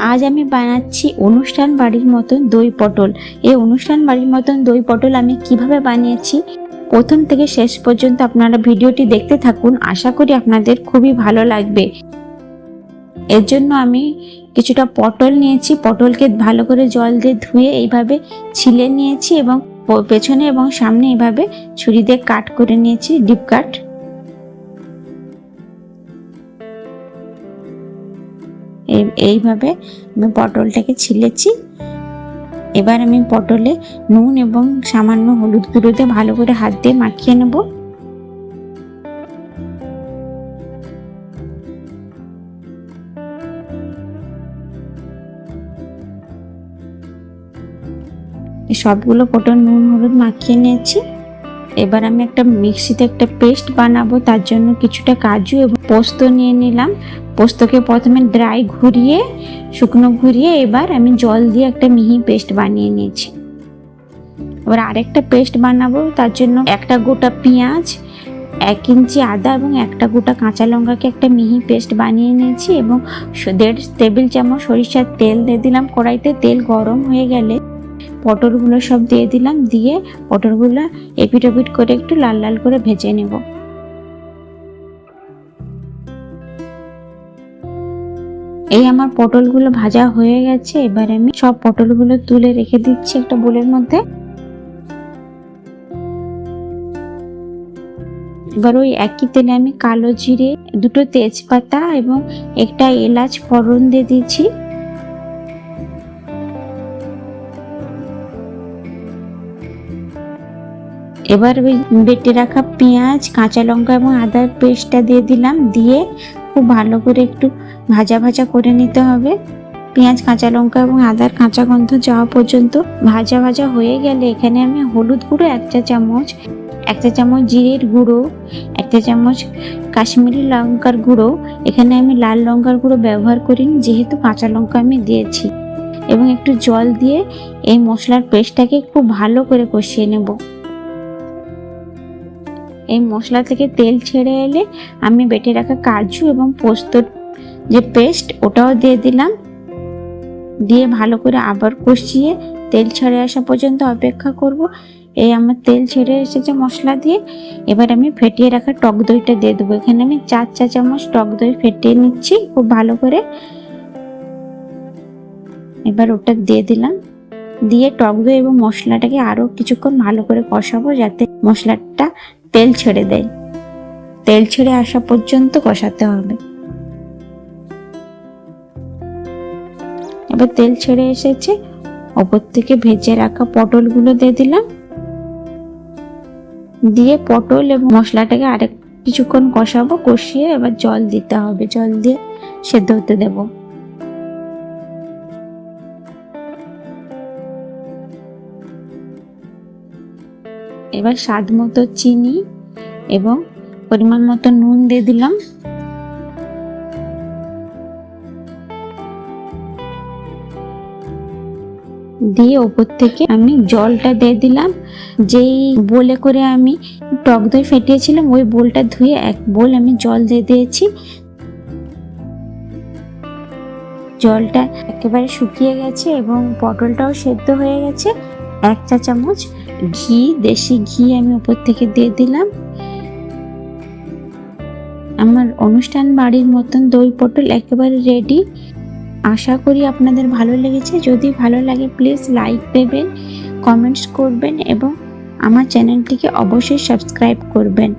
আজ আমি বানাচ্ছি অনুষ্ঠান বাড়ির মতন দই পটল। এই অনুষ্ঠান বাড়ির মতন দই পটল আমি কীভাবে বানিয়েছি? প্রথম থেকে শেষ পর্যন্ত আপনারা ভিডিওটি দেখতে থাকুন। আশা করি আপনাদের খুবই ভালো লাগবে। এর জন্য আমি কিছুটা পটল নিয়েছি। পটলকে ভালো করে জল দিয়ে ধুয়ে এইভাবে ছিলে নিয়েছি এবং পেছনে এবং সামনে এইভাবে ছুরি দিয়ে কাট করে নিয়েছি, ডিপ কাট। এইভাবে আমি পটলটাকে ছিলেছি। এবার আমি পটলে নুন এবং সামান্য হলুদ গুঁড়ো দিয়ে ভালো করে হাত দিয়ে মাখিয়ে নেব। সবগুলো পটল নুন, হলুদ মাখিয়ে নিয়েছি। এবার আমি একটা মিক্সিতে একটা পেস্ট বানাবো, তার জন্য কিছুটা কাজু এবং পোস্ত নিয়ে নিলাম। পোস্তকে প্রথমে ড্রাই ঘুরিয়ে, শুকনো ঘুরিয়ে এবার আমি জল দিয়ে একটা মিহি পেস্ট বানিয়ে নিয়েছি। এবার আরেকটা পেস্ট বানাবো, তার জন্য একটা গোটা পেঁয়াজ, এক ইঞ্চি আদা এবং একটা গোটা কাঁচা লঙ্কাকে একটা মিহি পেস্ট বানিয়ে নিয়েছি এবং দেড় টেবিল চামচ সরিষার তেল দিয়ে দিলাম। কড়াইতে তেল গরম হয়ে গেলে পটলগুলো সব দিয়ে দিলাম, দিয়ে পটলগুলো এপিট ওপিট করে একটু লাল লাল করে ভেজে নেব। এই আমার পটলগুলো ভাজা হয়ে গেছে, এবার আমি সব পটলগুলো তুলে রেখে দিচ্ছি একটা বোলের মধ্যে। এবার ওই একই তেলে আমি কালো জিরে, দুটো তেজপাতা এবং একটা এলাচ ফোড়ন দিয়ে দিয়েছি। এবার ওই বেটে রাখা পেঁয়াজ, কাঁচা লঙ্কা এবং আদার পেস্টটা দিয়ে দিলাম। দিয়ে খুব ভালো করে একটু ভাজা ভাজা করে নিতে হবে। পেঁয়াজ, কাঁচা লঙ্কা এবং আদার কাঁচা গন্ধ যাওয়া পর্যন্ত ভাজা ভাজা হয়ে গেলে এখানে আমি হলুদ গুঁড়ো এক চা চামচ এক চা চামচ জিরের গুঁড়ো এক চা চামচ কাশ্মীরি লঙ্কার গুঁড়ো। এখানে আমি লাল লঙ্কার গুঁড়ো ব্যবহার করিনি, যেহেতু কাঁচা লঙ্কা আমি দিয়েছি। এবং একটু জল দিয়ে এই মশলার পেস্টটাকে খুব ভালো করে কষিয়ে নেব। এই মশলা থেকে তেল ছেড়ে এলে আমি বেটে রাখা কাজু এবং পোস্তর যে পেস্ট, ওটাও দিয়ে দিলাম। দিয়ে ভালো করে আবার কষিয়ে তেল ছেড়ে আসা পর্যন্ত অপেক্ষা করব। এই আমার তেল ছেড়ে এসেছে মশলা দিয়ে। এবার আমি ফেটিয়ে রাখা টক দইটা দিয়ে দেবো। এখানে আমি চার চা চামচ টক দই ফেটিয়ে নিচ্ছি খুব ভালো করে। এবার ওটা দিয়ে দিলাম। দিয়ে টক দই এবং মশলাটাকে আরও কিছুক্ষণ ভালো করে কষাবো যাতে মশলাটা তেল ছেড়ে দেয়। তেল ছেড়ে আসা পর্যন্ত কষাতে হবে। এবার তেল ছেড়ে এসেছে, ওপর থেকে ভেজে রাখা পটলগুলো দিয়ে দিলাম। দিয়ে পটল এবং মশলাটাকে আরেক কিছুক্ষণ কষাবো, কষিয়ে এবার জল দিতে হবে। জল দিয়ে সেদ্ধ হতে দেব। এবার স্বাদ মতো চিনি এবং পরিমাণ মতো নুন দিয়ে দিলাম। দিয়ে ওপর থেকে আমি জলটা দিয়ে দিলাম। যেই বোলে করে আমি টক দই ফেটিয়েছিলাম, ওই বোলটা ধুয়ে এক বোল আমি জল দিয়ে দিয়েছি। জলটা একেবারে শুকিয়ে গেছে এবং পটলটাও সেদ্ধ হয়ে গেছে। এক চা চামচ ঘি, দেশি ঘি আমি উপর থেকে দিয়ে দিলাম। আমার অনুষ্ঠান বাড়ির মতন দই পটল একেবারে রেডি আশা করি আপনাদের ভালো লেগেছে। যদি ভালো লাগে প্লিজ লাইক দেবেন কমেন্টস করবেন এবং আমার চ্যানেলটিকে অবশ্যই সাবস্ক্রাইব করবেন।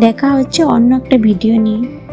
দেখা হচ্ছে অন্য একটা ভিডিও নিয়ে।